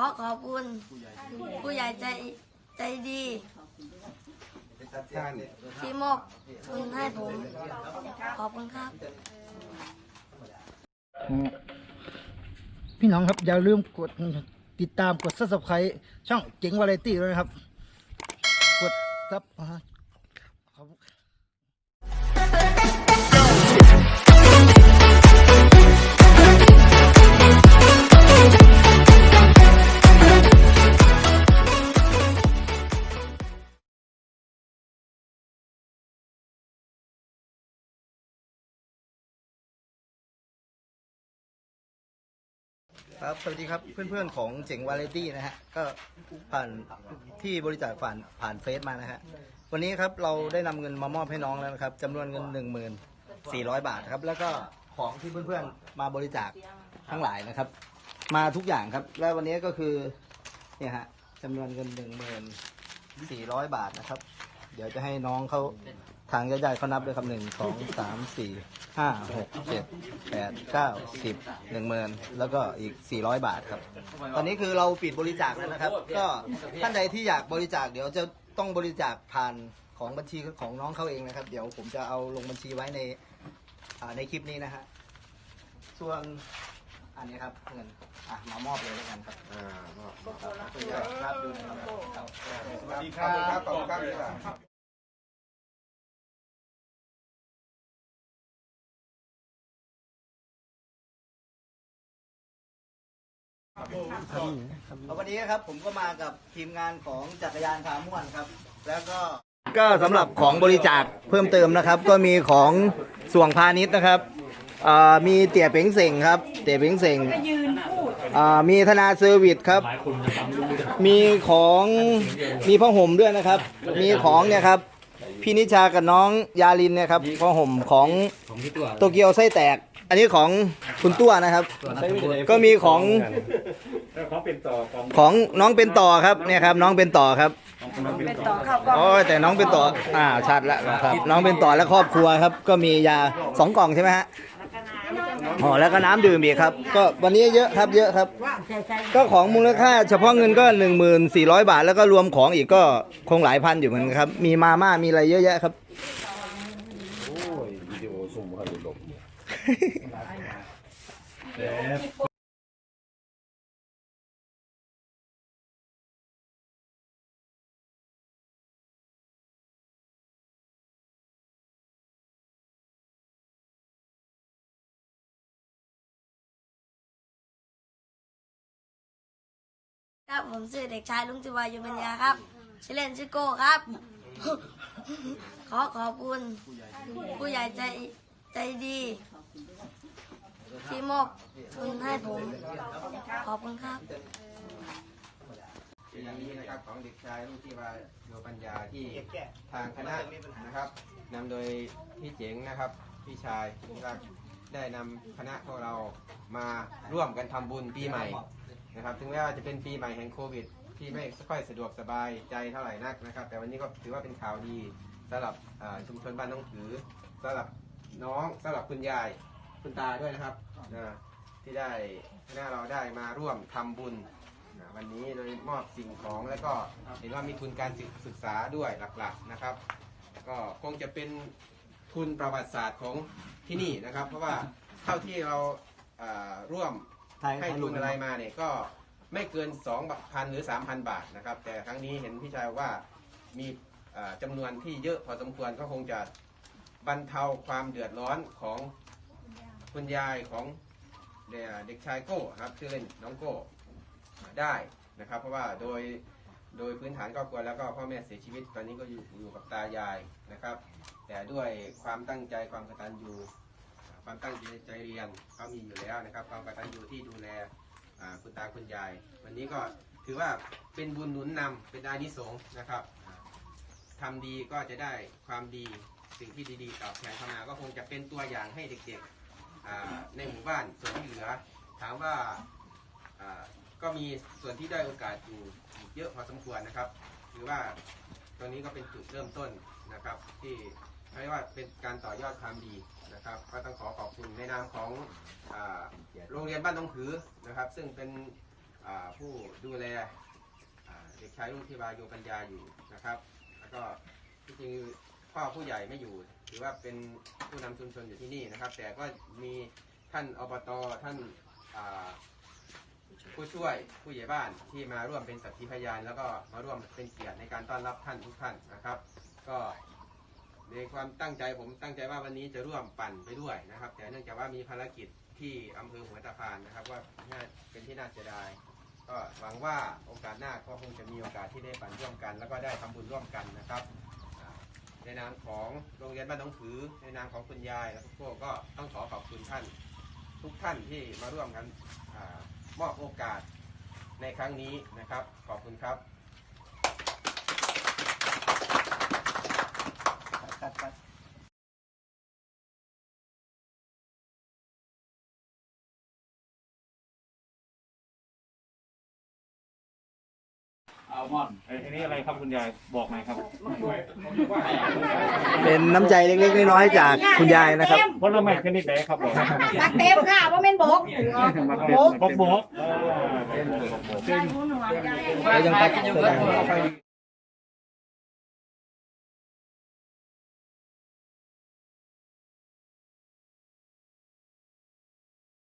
ขอขอบคุณ ผู้ใหญ่ใจใจดี ท่านที่มอบทุนให้ผม ขอบคุณครับ พี่น้องครับ อย่าลืมกดติดตามกด subscribe ช่องเจ๋งวาไรตี้ด้วยนะครับ กดซับ ครับสวัสดีครับเพื่อนๆของเจ๋งวาไรตี้นะฮะก็ผ่านที่บริจาคผ่านผ่านเฟซมานะฮะวันนี้ครับเราได้นำเงินมามอบให้น้องแล้วนะครับจำนวนเงิน 1,400 บาทครับ แล้วก็ของที่เพื่อนๆมาบริจาคทั้งหลายนะครับ มาทุกอย่างครับ และวันนี้ก็คือเนี่ยฮะจำนวนเงิน 1,400 บาทนะครับ เดี๋ยวจะให้น้องเขา ทางญาติๆเขานับด้วยครับหนึ่งสองสามสี่ห้าหกเจ็ดแปดเก้าสิบหนึ่งหมื่นแล้วก็อีกสี่ร้อยบาทครับ ตอนนี้คือเราปิดบริจาคแล้วนะครับ ก็ท่านใดที่อยากบริจาคเดี๋ยวจะต้องบริจาคผ่านของบัญชีของน้องเขาเองนะครับ เดี๋ยวผมจะเอาลงบัญชีไว้ในอ่าในคลิปนี้นะฮะส่วนอันนี้ครับเงินอะมามอบเลยแล้วกันครับอ่ามอบครับดูนะครับครับสวัสดีครับขอบคุณครับ วันนี้ครับผมก็มากับทีมงานของจักรยานพาม่วนครับ แล้วก็ก็สำหรับของบริจาคเพิ่มเติมนะครับ ก็มีของส่วงพาณิชย์นะครับอ่ามีเตี่ยเป๋งเสงครับเตี่ยเป๋งเสงอ่ามีธนาเซอร์วิสครับ มีของมีผ้าห่มด้วยนะครับ มีของเนี่ยครับพี่นิชากับน้องยาลินเนี่ยครับผ้าห่มของโตเกียวไส้แตก อันนี้ของคุณตัวนะครับ ก็มีของของน้องเป็นต่อครับเนี่ยครับ น้องเป็นต่อครับโอ้ยแต่น้องเป็นต่ออ่าชัดแล้วครับ น้องเป็นต่อและครอบครัวครับ ก็มียาสองกล่องใช่ไหมฮะอ๋อแล้วก็น้ำดื่มอีกครับ ก็วันนี้เยอะครับเยอะครับ ก็ของมูลค่าเฉพาะเงินก็ 1,400 บาท แล้วก็รวมของอีกก็คงหลายพันอยู่เหมือนกันครับ มีมาม่ามีอะไรเยอะแยะครับวิดีโอซุ่มเขาหลบ ครับผมชื่อเด็กชายลุงจิวายุปัญญาครับ ชื่อเล่นชื่อโก้ครับ ขอขอบคุณ ผู้ใหญ่ใจใจดี ที่มอบทุนให้ผม ขอบคุณครับอย่างนี้นะครับของเด็กชายลูกที่ว่าโยปัญญาที่ทางคณะนะครับนำโดยพี่เจ๋งนะครับพี่ชายก็ได้นำคณะของเรามาร่วมกันทำบุญปีใหม่นะครับ ถึงแม้ว่าจะเป็นปีใหม่แห่งโควิด ที่ไม่ค่อยสะดวกสบายใจเท่าไหร่นักนะครับ แต่วันนี้ก็ถือว่าเป็นข่าวดีสำหรับอ่าชุมชนบ้านน้องถือสำหรับ น้องสำหรับคุณยายคุณตาด้วยนะครับอ่าที่ได้คณะเราได้มาร่วมทำบุญนะวันนี้โดยมอบสิ่งของแล้วก็เห็นว่ามีทุนการศึกษาด้วยหลักๆนะครับ ก็คงจะเป็นทุนประวัติศาสตร์ของที่นี่นะครับ เพราะว่าเท่าที่เราอ่าร่วมให้ทุนอะไรมาเนี่ยก็ไม่เกิน 2,000 หรือ 3,000 บาทนะครับ แต่ครั้งนี้เห็นพี่ชายว่ามีอ่าจำานวนที่เยอะพอสมควรก็คงจะ บรรเทาความเดือดร้อนของคุณยายของเด็กชายโก้ครับชื่อเล่นน้องโก้ได้นะครับ เพราะว่าโดยโดยพื้นฐานครอบครัวแล้วก็พ่อแม่เสียชีวิตตอนนี้ก็อยู่อยู่กับตายายนะครับ แต่ด้วยความตั้งใจความกตัญญูความตั้งใจใจเรียนเขามีอยู่แล้วนะครับ ความกตัญญูที่ดูแลคุณตาคุณยาย วันนี้ก็ถือว่าเป็นบุญหนุนนำเป็นอานิสงส์นะครับอ่าทำดีก็จะได้ความดี สิ่งที่ดีๆตอบแทนเข้ามาก็คงจะเป็นตัวอย่างให้เด็กๆในหมู่บ้านส่วนที่เหลือ ถามว่าก็มีส่วนที่ได้โอกาสอยู่เยอะพอสมควรนะครับถือว่าตรงนี้ก็เป็นจุดเริ่มต้นนะครับ ที่เรียกว่าเป็นการต่อยอดความดีนะครับ ก็ต้องขอขอบคุณในนามของโรงเรียนบ้านน้องผือนะครับ ซึ่งเป็นผู้ดูแลเด็กชายรุ่งทิวาโยปัญญาอยู่นะครับ แล้วก็จริง พ่อผู้ใหญ่ไม่อยู่ ถือว่าเป็นผู้นำชุมชนอยู่ที่นี่นะครับ แต่ก็มีท่านอบตท่านผู้ช่วยผู้ใหญ่บ้านที่มาร่วมเป็นสักขีพยาน แล้วก็มาร่วมเป็นเกียรติในการต้อนรับท่านทุกท่านนะครับ ก็ในความตั้งใจผมตั้งใจว่าวันนี้จะร่วมปั่นไปด้วยนะครับ แต่เนื่องจากว่ามีภารกิจที่อำเภอหัวตะพานนะครับ ว่าน่าเป็นที่น่าเสียดายก็หวังว่าโอกาสหน้าก็คงจะมีโอกาสที่ได้ปั่นร่วมกัน แล้วก็ได้ทำบุญร่วมกันนะครับ ในนามของโรงเรียนบ้านหน้องถือ ในนามของคุณยายและพวกก็ต้องขอขอบคุณท่าน ทุกท่านที่มาร่วมกันอมอบโอกาสในครั้งนี้นะครับ ขอบคุณครับ อันนี้อะไรครับคุณยายบอกหน่อยครับเป็นน้ำใจเล็กๆน้อยๆจากคุณยายนะครับผลไม้ชนิดไหนครับบอกตักเต็มค่ะว่าเป็นบกบอกบอกยายหูหนวกยายแล้วยังตัด